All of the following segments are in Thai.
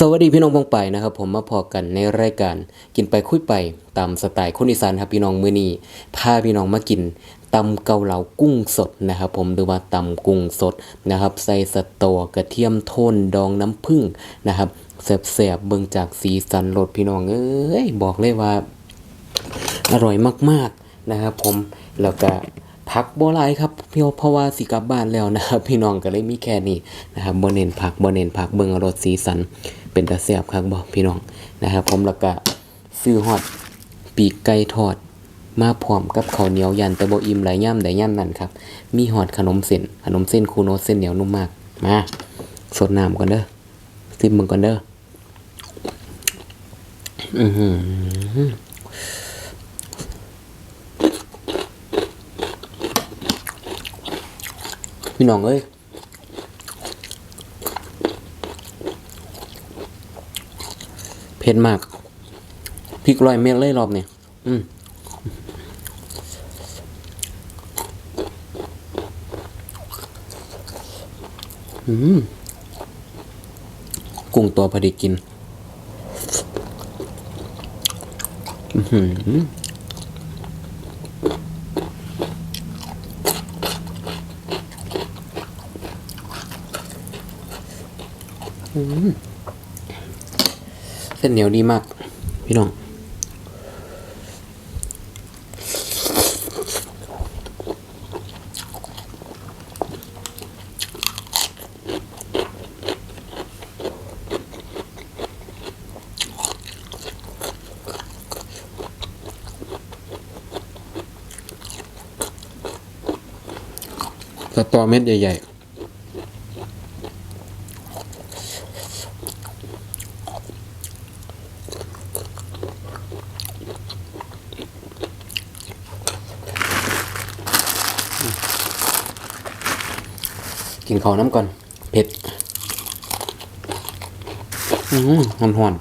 สวัสดีพี่น้องพงไปนะครับ ผมมาพอกันในรายการกินไปคุยไปตามสไตล์คนอีสานครับพี่น้องมื้อนี้พาพี่น้องมากินตำเกาเหลากุ้งสดนะครับผมหรือว่าตำกุ้งสดนะครับ ใส่สะตอกระเทียมโทนดองน้ำผึ้งนะครับแซ่บๆเบิ่งจากสีสันรสพี่น้องเอ้ยบอกเลยว่า อร่อยมากๆนะครับผมแล้วก็ผักบ่หลายครับพี่เพราะว่าสิกลับบ้านแล้วนะครับ พี่น้องก็เลยมีแค่นี้นะครับบ่เน้นผักบ่เน้นผักเบิ่งรสสีสัน เป็นตาแซ่บครับบ่พี่น้องนะครับ ผมแล้วก็ซื้อฮอดปีกไก่ทอด มาพร้อมกับข้าวเหนียวยันแต่บ่อิ่มหลายย่ำใดย่ำนั่นครับ มีฮอดขนมเส้นขนมเส้นคูโนเส้นเหนียวนุ่มมากมาสดน้ำก่อนเด้อซิมมึงก่อนเด้ออือหือพี่น้องเอ้ย ผ็ดมากพริกร้อยเม็ดเลยรอบเนี่ยอืมอืมกุ้งตัวพอดีกิน อือหือ เส้นเหนียวดีมาก พี่น้องสตอเม็ดใหญ่ๆ กินข้าน้ำก่อน เผ็ด อืมหอนหอน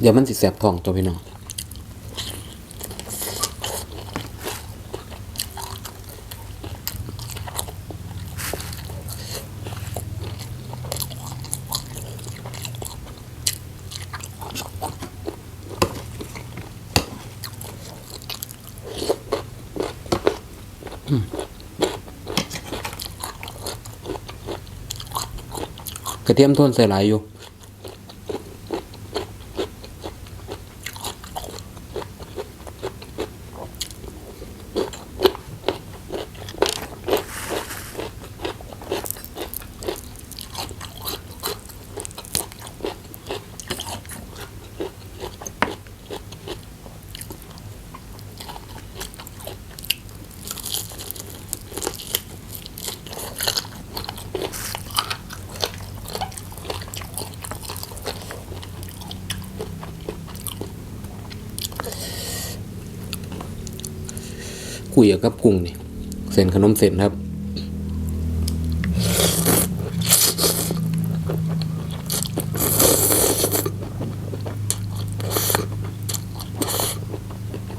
เดี๋ยวมันสิแสบท้องตัวพี่น้อง กระเทียมท่นใส่หลายอยู่ คุยกับกุ้งนี่เส้นขนมเส้นครับ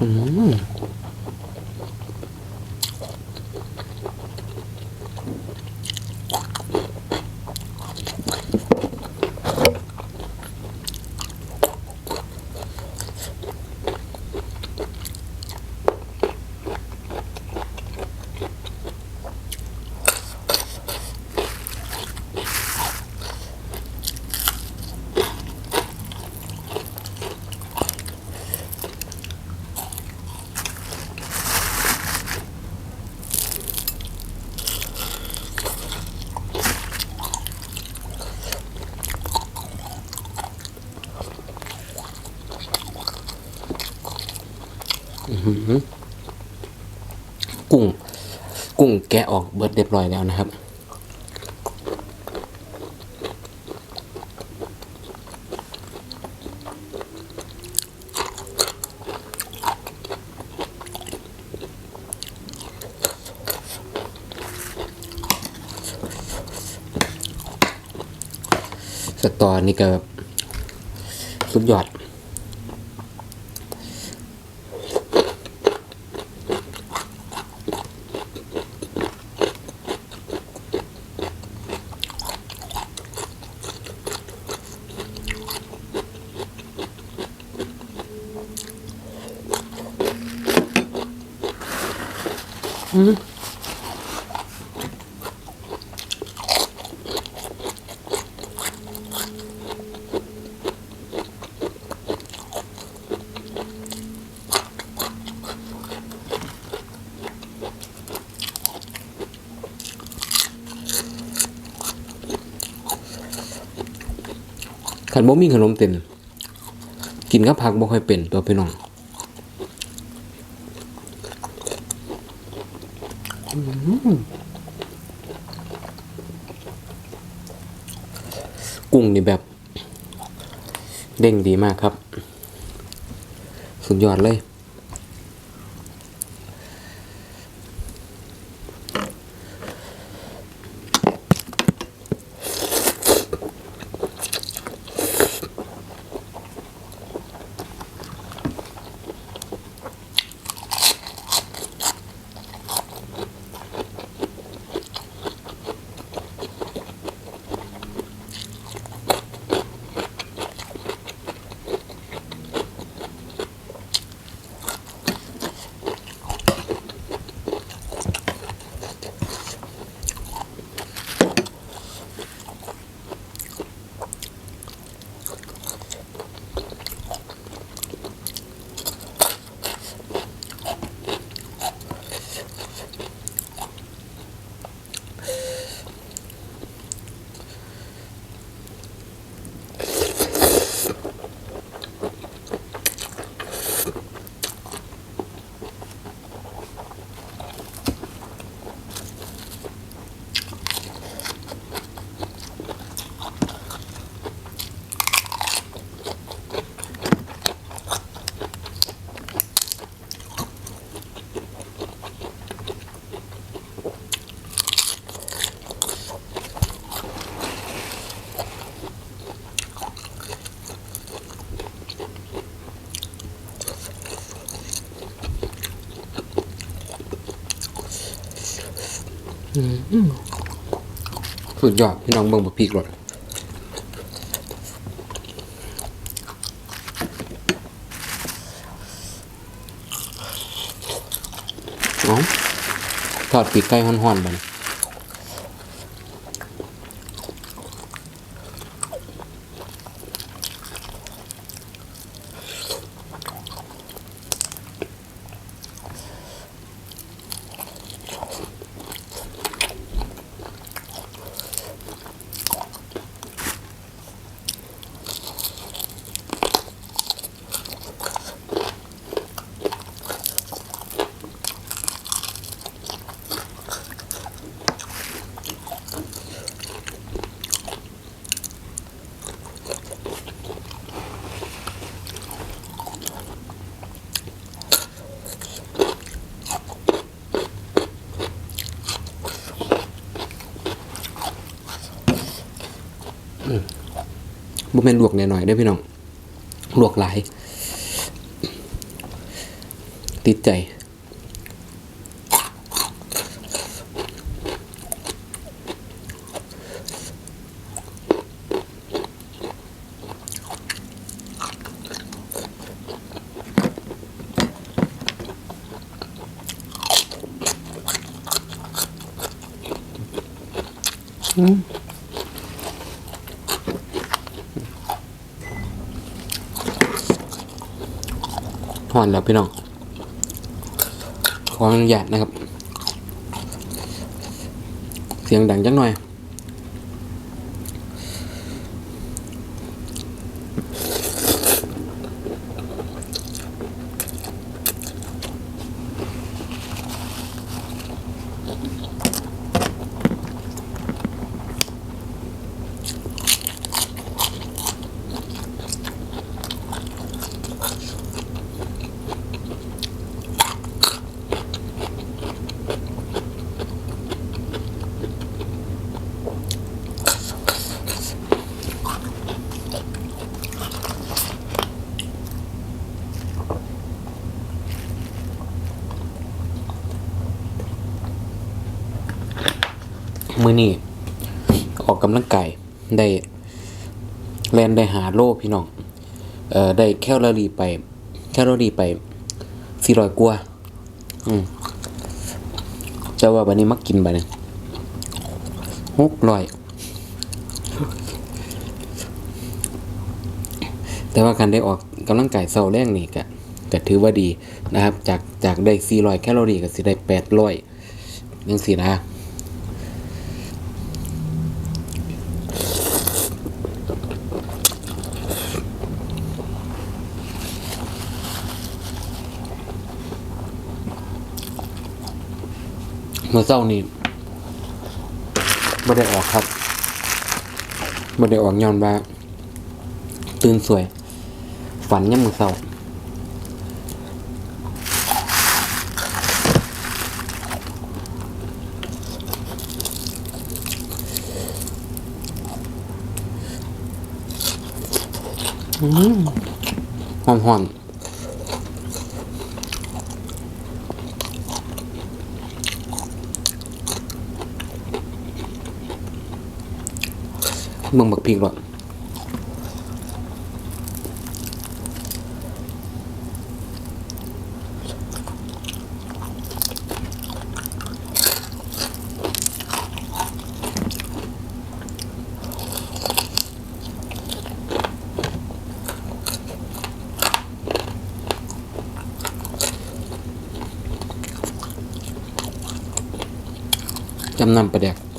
อืมกุ้ง กุ้งแกะออกเบิดเรียบร้อยแล้วนะครับ สตอนี่ก็แบบสุดยอด ขันบ่มีขนมเต็นกินกับผักบ่ค่อยเป็นตัวพี่น้องอื้อหือ กุ้งนี่แบบ เด้งดีมากครับ สุดยอดเลย สุดยอดพี่น้องเบิ่งบะพีกรสเอทอดปีกไก่ห้อนๆบัดนี้ บ่แม่นลวกหน่อยๆเด้พี่น้องลวกหลาย ติดใจ อนแล้วพี่น้อง ขออนุญาตนะครับ เสียงดังจังหน่อย อ มือนี่ออกกำลังกายได้แลนได้หาโลพี่น้องเอ่อได้แคลอรี่ไปแคลอรี่ไปสี่ร้อยกว่าอืมจะว่าวันนี้มักกินไปเนี่ยหกร้อยแต่ว่าการได้ออกกำลังกายเสาแรงนี่ก็ก็ถือว่าดีนะครับ จากจากได้สี่ร้อยแคลอรี่ก็สิได้แปดร้อยยังสินะ เมื่อเช้านี้ไม่ได้ออกครับไม่ได้ออกย้อนว่า ตื่นสวย ฝันยังมือเช้าอืมหอมหอมๆ มึงบักพริกหรอจำนำประเด็ก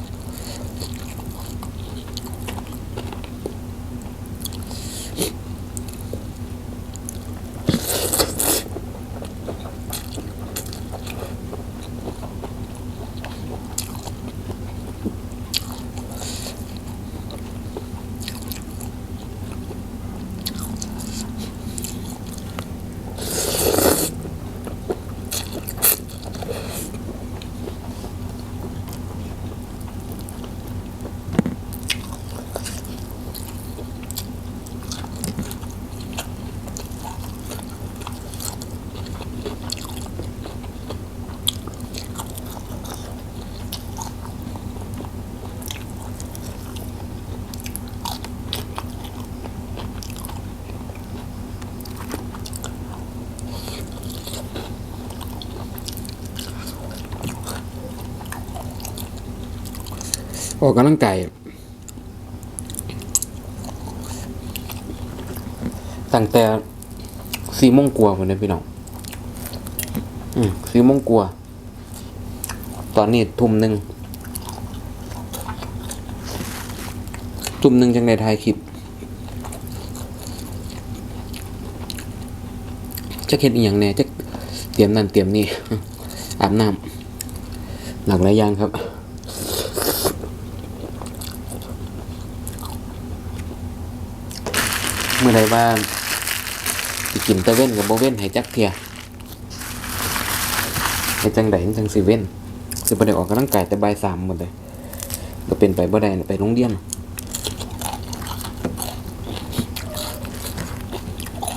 ออกกำลังกายตั้งแต่สี่โมงกว่าคนนี้พี่น้องอืมสี่โมงกว่าตอนนี้ทุ่มหนึ่งทุ่มหนึ่งจังได้ถ่ายคลิปจะเห็นอีกอย่างแน่จะเตรียมนั่นเตรียมนี่อาบน้ำหลักหลายอย่างครับ เมื่อไรว่าสิกินตะเว้นกับโบเว้นให้จักเทียให้จังไดจังสิเว้นสิบ่ได้ออกกำลังกายแต่บ่ายสามหมดเลยก็เป็นไปบ่ได้ไปโรงเรียน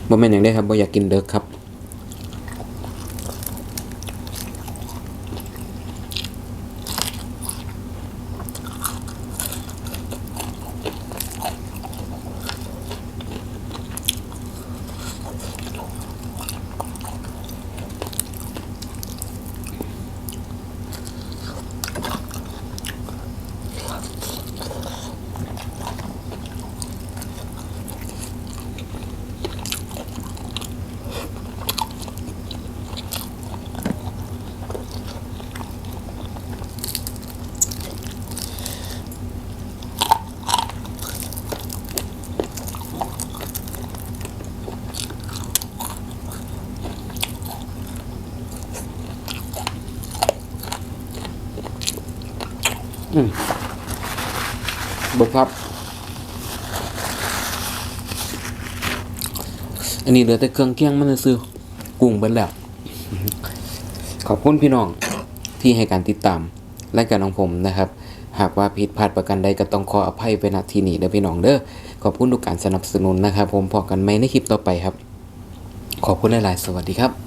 บ่แม่นอยังได้ครับบ่อยากกินเด้อครับ บกครับ อันนี้เหลือแต่เครื่องเคียงมันซื้อกุ้งเบิดแล้ว ขอบคุณพี่น้องที่ให้การติดตามรายการของผมนะครับ หากว่าผิดพลาดประกันใดก็ต้องขออภัยไปณที่นี้เด้อพี่น้องเด้อขอบคุณทุกการสนับสนุนนะครับ ผมพอกันไหมในคลิปต่อไปครับ ขอบคุณหลายๆสวัสดีครับ